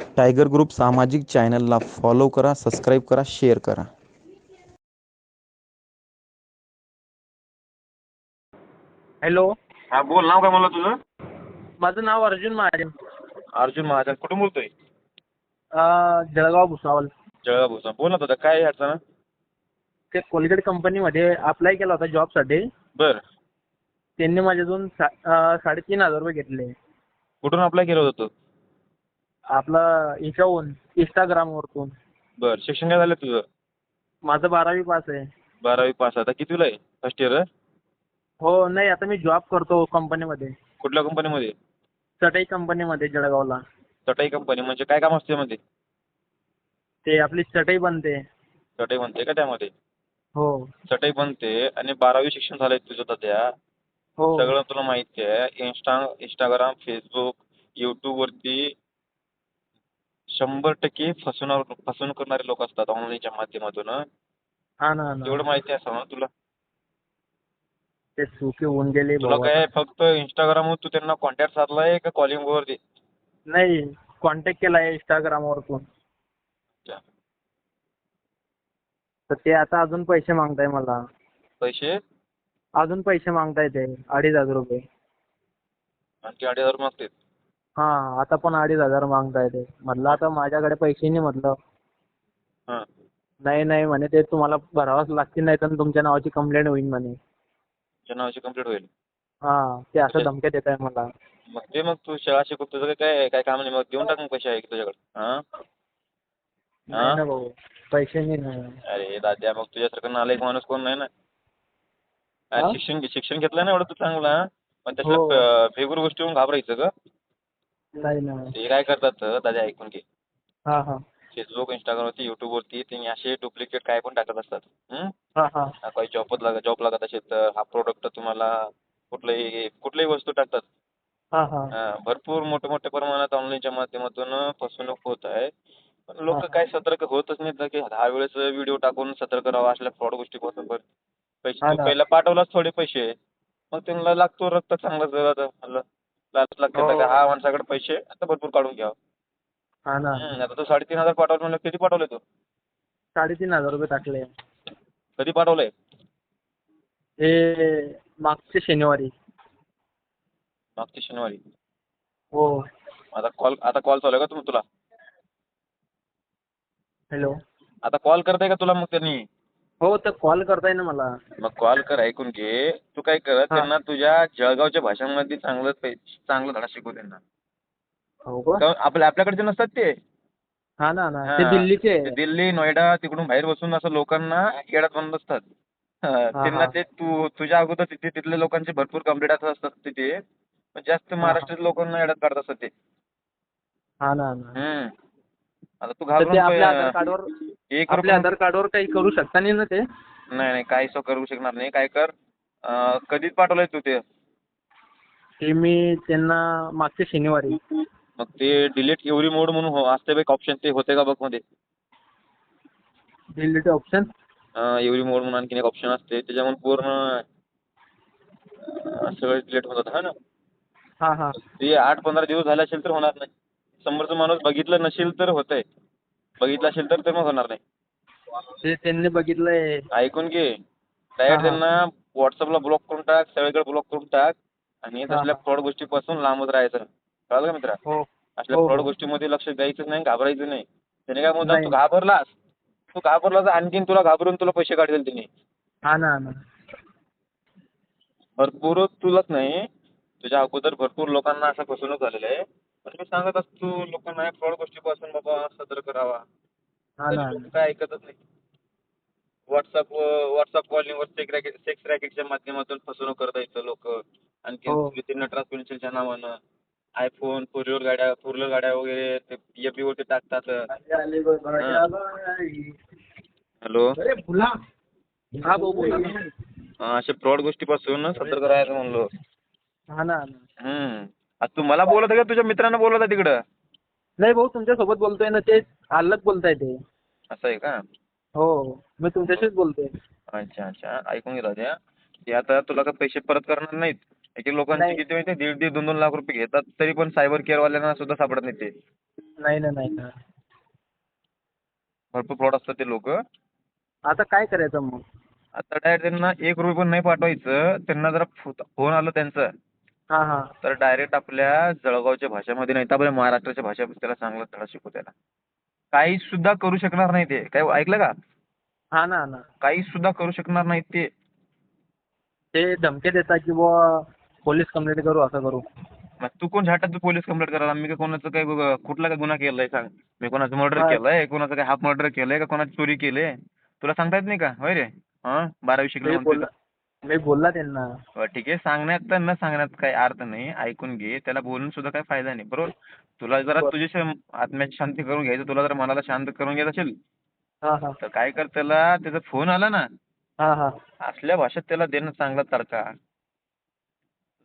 Tiger group सामाजिक चॅनलला follow करा सबस्क्राईब करा शेअर करा. हॅलो. हा बोल नाव काय म्हणलं तुझं? माझं नाव अर्जुन महाजन. अर्जुन महाजन कुठून बोलतोय? अं, जळगाव भुसावळ. जळगाव भुसा बोल ना दादा काय आहे? अडचण ते कोलगेट कंपनीमध्ये अप्लाय केला होता जॉबसाठी बर. त्यांनी माझ्याकडून सा अं, साडेतीन हजार रुपये घेतले. कुठून अप्लाय केलं होतं तू? आपलं ह्याच्याहून इंस्टाग्रामवरतून बर शिक्षण काय झालं तुझं? माझं बारावी पास आहे. बारावी पास आता कितीला आहे? फर्स्ट इयर हो नाही आता मी जॉब करतो कंपनीमध्ये कुठल्या कंपनीमध्ये चटई कंपनीमध्ये जळगावला. चटाई कंपनी म्हणजे काय काम असते त्यामध्ये ते आपली चटई बनते. चटाई बनते का त्यामध्ये? हो. चटाई बनते आणि बारावी शिक्षण झालंय तुझं सध्या हो. सगळं तुला माहिती आहे. इंस्टा इंस्टाग्राम फेसबुक यूट्यूब वरती शंभर टक्के फसवणार फसवणूक करणारे लोक असतात ऑनलाईनच्या माध्यमातून. हा ना तेवढं माहिती असावं ना तुला? ते चुकी होऊन गेली तुला काय. फक्त इंस्टाग्राम तू त्यांना कॉन्टॅक्ट साधलाय का कॉलिंग वरती? नाही कॉन्टॅक्ट केला आहे इंस्टाग्रामवरतून अच्छा. तर ते आता अजून पैसे मागताय मला. पैसे? अजून पैसे मागताय ते अडीच हजार रुपये. आणखी अडीच हजार मागते हा आता पण अडीच हजार मागताय ते. म्हटलं आता माझ्याकडे पैसे नाही म्हटलं. हां. नाही नाही म्हणे ते तुम्हाला भरावंच लागतील नाही तर तुमच्या नावाची कंप्लेंट होईल म्हणे. तुझ्या नावाची कंप्लीट होईल. हा ते असं अच्छा. धमक्या देत आहे मला. मग ते मग तू शाळा शिकव तुझं काय काय काम नाही? मग देऊन टाक मग पैसे आहे की तुझ्याकडे. हां? नाही ना भाऊ पैसे नाही ना. अरे दाद्या मग तुझ्यासारखं नालायक माणूस कोण नाही ना? अरे हा? शिक्षण शिक्षण घेतलं ना एवढं तू चांगला पण हो. त्याच्या गोष्टी घाबरायचं का नाही. ना ते काय करतात दादा ऐकून घे. हा हा. फेसबुक इंस्टाग्रामवरती युट्यूबवरती ते असे डुप्लिकेट काय पण टाकत असतात. हं? हा हा. हा, काही जॉबच लागा जॉब लागत असेल तर हा प्रोडक्ट तुम्हाला कुठलंही कुठलीही वस्तू टाकतात. हा हा. हा, भरपूर मोठ्या मोठ्या प्रमाणात ऑनलाईनच्या माध्यमातून फसवणूक होत आहे. पण लोक हा. काय सतर्क होतच नाहीत ना की दहा वेळेस व्हिडिओ टाकून सतर्क राहावं असल्या फ्रॉड गोष्टी पासून पैसे हा तू ना. पहिला पाठवलाच थोडे पैसे. मग त्यांना लागतो रक्त चांगलं जरा लाच लागते हो. हा माणसाकडे पैसे आता भरपूर काढून घ्यावं. हा ना. हं, आता तू साडेतीन हजार पाठवलं म्हणलं किती पाठवले तू? साडेतीन हजार रुपये टाकले. कधी पाठवलंय? हे मागच्या शनिवारी. मागच्या शनिवारी. हो. आता कॉल आता कॉल चालू आहे का तुम्ही तुला? हॅलो. आता कॉल करताय का तुला मग त्यांनी? हो तर कॉल करताय ना मला. मग कॉल कर ऐकून घे. तू काय कर त्यांना तुझ्या जळगावच्या भाषांमध्ये चांगलं पै- चांगलं धडा शिकव त्यांना. हो का? कारण आपल्या आपल्याकडचे नसतात ते? हा ना ना. हा. ते दिल्लीचे. ते दिल्ली नोएडा तिकडून बाहेर बसून असं लोकांना येड्यात बनत असतात. हा, त्यांना. ते तू तुझ्या अगोदर तिथे तिथल्या लोकांचे भरपूर कंप्लेंट असतात तिथे. पण जास्त महाराष्ट्रातील लोकांना येड्यात काढत असतात ते. हा ना ना. हम्म. आता तू तर ते आपल्या आधार घाबरून कार्डवर एक आपल्या रुपया आधार कार्डवर काही करू शकता नाही ना ते? नाही नाही काही सो करू शकणार नाही. काय कर अं, कधीच पाठवलंय तू ते? ते मी त्यांना मागच्या शनिवारी. मग ते डिलीट एव्हरी मोड म्हणून हो असते बघ ऑप्शन ते होते का बघमध्ये. डिलीट ऑप्शन एव्हरी मोड म्हणून आणखीन एक ऑप्शन असते. त्याच्यामुळे पूर्ण अं, सगळं डिलीट होतात हा ना? हा हा. ते आठ पंधरा दिवस झाले असेल तर होणार नाही. समोरचा माणूस बघितलं नसेल तर होतंय. बघितलं असेल तर ते मग होणार नाही. ते त्यांनी बघितलंय. ऐकून घे. हा, डायरेक्ट. त्यांना व्हॉट्सअपला ब्लॉक करून टाक सगळीकडे ब्लॉक करून टाक आणि हा, तसल्या हा. फ्रॉड गोष्टीपासून लांबच राहायचं. कळलं का मित्रा? हो असल्या हो, फ्रॉड हो. गोष्टीमध्ये लक्ष द्यायचं नाही घाबरायचं नाही. त्याने काय म्हणतात नाही. तू घाबरलास. तू घाबरला तर आणखीन तुला घाबरून तुला पैसे काढतील त्यांनी हा ना ना. भरपूर तुलाच नाही. तुझ्या अगोदर भरपूर लोकांना असं फसवणूक झालेलं आहे. मी सांगत असतो लोकांना फ्रॉड गोष्टीपासून बाबा सतर्क राहावा. हा ना. लोकं काय ऐकतच नाही. व्हॉट्सअप व्हॉट्सअप कॉलिंगवर सेक्स रॅकेट सेक्स रॅकेटच्या माध्यमातून फसवणूक करता येतं लोक. आणखी हो. विथिन नटराज पेन्सिलच्या नावानं आयफोन फोर व्हीलर गाड्या फोर व्हीलर गाड्या वगैरे ते एफ वरती टाकतात. हॅलो हा भाऊ बोला अशा फ्रॉड गोष्टीपासून सतर्क राहायचं म्हणलो. हा ना ना. हम्म. आता तू मला बोलत आहे का? तुझ्या मित्रांना बोलत आहे तिकडं? नाही भाऊ तुमच्यासोबत बोलतोय ना ते अलग बोलताय ते. असं आहे का? हो मी तुमच्याशीच बोलतोय. अच्छा अच्छा. ऐकून घेतो त्या ते आता तुला का पैसे परत करणार नाहीत. एक लोकांचे नाही. किती माहिती दीड दीड दोन दोन लाख रुपये घेतात. तरी पण सायबर केअरवाल्यांना सुद्धा सापडत नाही ते. नाही ना नाही ना भरपूर फ्रॉड असतात ते लोक. आता काय करायचं मग? आता डायरेक्ट त्यांना एक रुपये पण नाही पाठवायचं. त्यांना जरा फोन आलं त्यांचं. हा हा. तर डायरेक्ट आपल्या जळगावच्या भाषेमध्ये नाही तर आपल्या महाराष्ट्राच्या भाषेमध्ये त्याला चांगला धडा शिकू त्याला. काही सुद्धा करू शकणार नाही ते. काय ऐकलं का? हा ना हा ना. काही सुद्धा करू शकणार नाही ते. ते धमके देतात की बुवा पोलीस कंप्लेंट करू असं करू. मग तू कोण झाटात तू पोलीस कंप्लेंट करायला? मी काय कोणाचं काय कुठला काय गुन्हा केलाय सांग. मी कोणाचं मर्डर हा. केलंय कोणाचं काय हाफ मर्डर केलंय का कोणाची चोरी केली तुला सांगता येत नाही का? होय रे? हा? बारावी शिकले बोलला मी बोलला त्यांना. बरं, ठीक आहे. सांगण्यात तर न सांगण्यात काही अर्थ नाही. ऐकून घे. त्याला बोलून सुद्धा काही फायदा नाही. बरोबर? तुला जरा. तुझी शं- आत्म्याची शांती करून घ्यायचं तुला जर मनाला शांत करून घ्यायचं असेल हा हा. तर काय कर त्याला? त्याचा फोन आला ना. हा हा. असल्या भाषेत त्याला देणं चांगला तडका.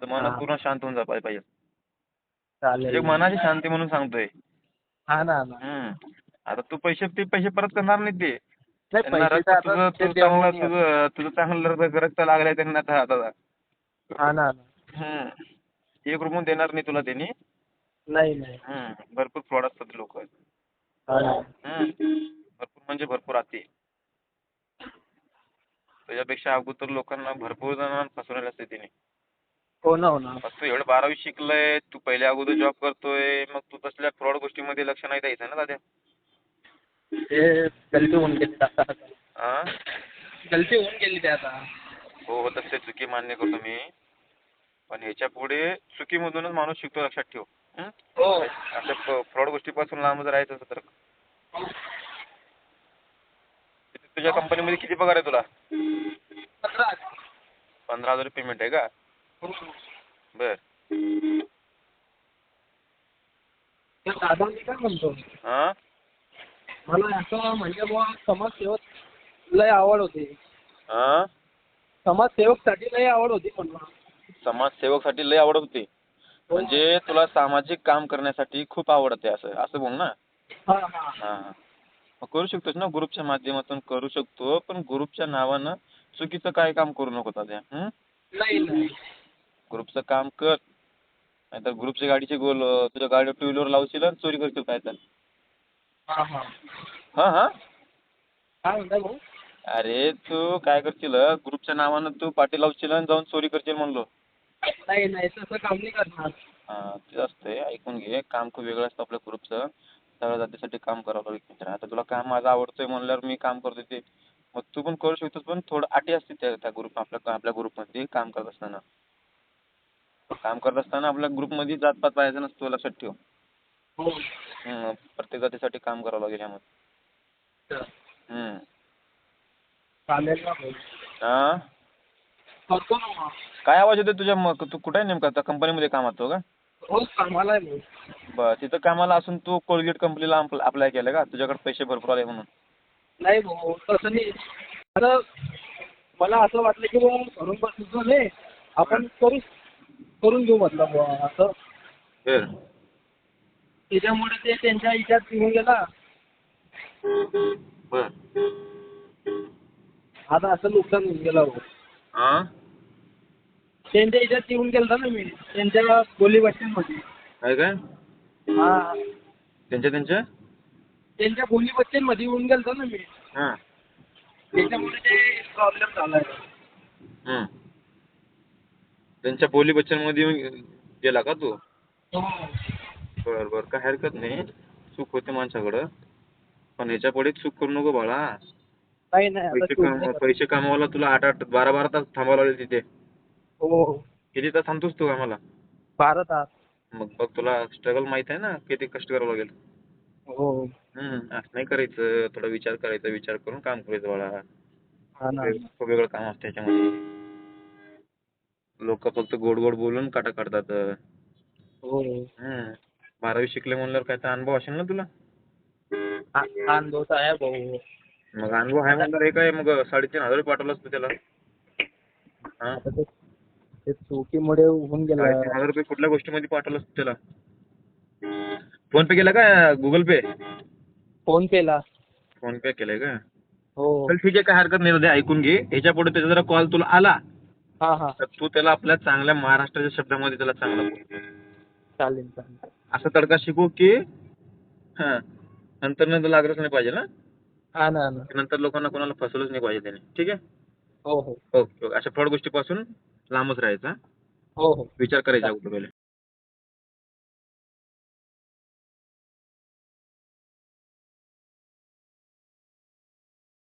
तर मन हा. पूर्ण शांत होऊन जायला पाहिजे. चालेल. म्हणजे मनाची शांती म्हणून सांगतोय. हा ना हा ना. हम्म. आता तू पैसे ते पैसे परत करणार नाही ते. त्यांना तुझं आता चांगलं रक्त लागलंय त्यांना आता आता ना ना. हम्म. एक रुपये देणार नाही तुला त्यांनी. नाही नाही. भरपूर फ्रॉड असतात लोक. हा भरपूर म्हणजे भरपूर अति. त्याच्यापेक्षा अगोदर लोकांना भरपूर जणांना फसवलेलं असते तिने. हो ना हो ना. मग तू एवढं बारावी शिकलंय तू पहिले अगोदर जॉब करतोय मग तू तसल्या फ्रॉड गोष्टीमध्ये लक्ष नाही द्यायचं ना दादा ते गलती होऊन गेली आता. हा गलती होऊन गेली ते आता. हो हो तसे चुकी मान्य करतो मी. पण ह्याच्या पुढे चुकीमधूनच माणूस शिकतो. लक्षात ठेव. हं? हो. अशा फ्रॉड गोष्टीपासून लांबच राहायचं असं तर. तुझ्या कंपनीमध्ये किती पगार आहे तुला? पंधरा पंधरा हजार पेमेंट आहे का? बर. तर दादा मी काय म्हणतो? हा मला असं म्हणजे बुवा समाजसेवक लय आवड होती. हा? समाजसेवकसाठी लय आवड होती म्हणलं समाजसेवकसाठी लय आवड होती. म्हणजे तुला सामाजिक काम करण्यासाठी खूप आवडते असं असं बोल ना. हा हा. हा. मग करू शकतोस ना ग्रुपच्या माध्यमातून करू शकतो पण ग्रुपच्या नावानं चुकीचं काय काम करू नको दादा हं? नाही नाही. ग्रुपचं काम कर. नाहीतर ग्रुपच्या गाडीचे गोल तुझ्या गाडीवर टू व्हीलर लावशील आणि चोरी करशील काय तर. हा हा. हा हा? काय म्हणताय भाऊ? अरे तू काय करशील ग्रुपच्या नावानं तू पाठी लावशील आणि जाऊन चोरी करशील म्हणलो. नाही नाही तसं काम नाही करणार. हा ते असतंय. ऐकून घे. काम खूप वेगळं असतं आपल्या ग्रुपचं. सगळ्या जातीसाठी काम करावं लागेल मित्र आता तुला काम माझं आवडतंय म्हणल्यावर मी काम करतोय ते. मग तू पण करू शकतोस पण थोडं अटी असते त्या त्या ग्रुप आपल्या आपल्या ग्रुपमध्ये काम करत असताना. काम करत असताना आपल्या ग्रुपमध्ये जातपात पाहायचं नसतो लक्षात ठेव. हम्म, प्रत्येक जातीसाठी काम करावं लागेल यामध्ये. हम्म. चालेल ना. भाऊ हा करतो ना मग. काय आवाज येतोय तुझ्या मग? तू कुठे आहे नेमका? आता कंपनीमध्ये कामात तो का? हो कामाला आहे भाऊ बरं तिथं कामाला असून तू कोलगेट कंपनीला अप्लाय केलं का? तुझ्याकडे पैसे भरपूर आले म्हणून. नाही भाऊ तसं नाही. आता मला असं वाटलं की बुवा घरून बसून नाही आपण करू करून घेऊ म्हटलं बुवा असं. त्याच्यामुळे ते त्यांच्या हिच्यात येऊन गेला. बर. आता असं नुकसान होऊन गेलं हा? त्यांच्या हिच्यात येऊन गेलता ना मी. त्यांच्या बोली मध्ये काय काय हा. त्यांच्या त्यांच्या? त्यांच्या बोली मध्ये येऊन गेलतो ना मी. हां. त्याच्यामुळे ते प्रॉब्लेम झालाय. हम्म. त्यांच्या बोली बच्चनमध्ये येऊन गेला का तू? हो. बर बर काय हरकत नाही. चूक होते माणसाकडं. पण ह्याच्या पुढे चूक करू नको बाळा. नाही नाही आता पैसे कम. पैसे कमवायला तुला आठ आठ बारा बारा तास थांबावं लागेल तिथे. हो. किती तास थांबतोस तू आम्हाला भारत आहात मग बघ तुला स्ट्रगल माहीत आहे ना किती कष्ट करावं लागेल. हो. हम्म असं नाही करायचं. थोडा विचार करायचा विचार करून काम करायचं बाळा. हा ना. खूप वेगळं काम असतं त्याच्यामध्ये लोक फक्त गोड गोड बोलून काटा काढतात. हो. हम्म. बारावी शिकले म्हणल्यावर काय तर अनुभव असेल ना तुला? अनुभव तर आहे भाऊ. मग अनुभव आहे म्हणल्यावर हे काय मग साडेतीन हजार पाठवलं असतं त्याला. हा? ते ते चुकीमुळे होऊन गेलं. साडेतीन हजार रुपये कुठल्या गोष्टीमध्ये पाठवलं असतं त्याला? फोन पे केला का गुगल पे? फोन पेला फोन पे केलंय का? हो. चल ठीक आहे काय हरकत नाही दादा ऐकून घे. ह्याच्या पुढे त्याचा जरा कॉल तुला आला हा हा. तर तू त्याला आपल्या चांगल्या महाराष्ट्राच्या शब्दामध्ये त्याला चांगलं बोल. चालेल चालेल. असा तडका शिकू की हा. नंतर नंतर लागलंच नाही पाहिजे ना? हा ना हा ना. नंतर लोकांना कोणाला फसवलंच नाही पाहिजे त्याने. ठीक आहे? हो हो. Okay okay. अशा फ्रॉड गोष्टीपासून लांबच राहायचं हा? हो हो. विचार करायचा अगोदर पहिले.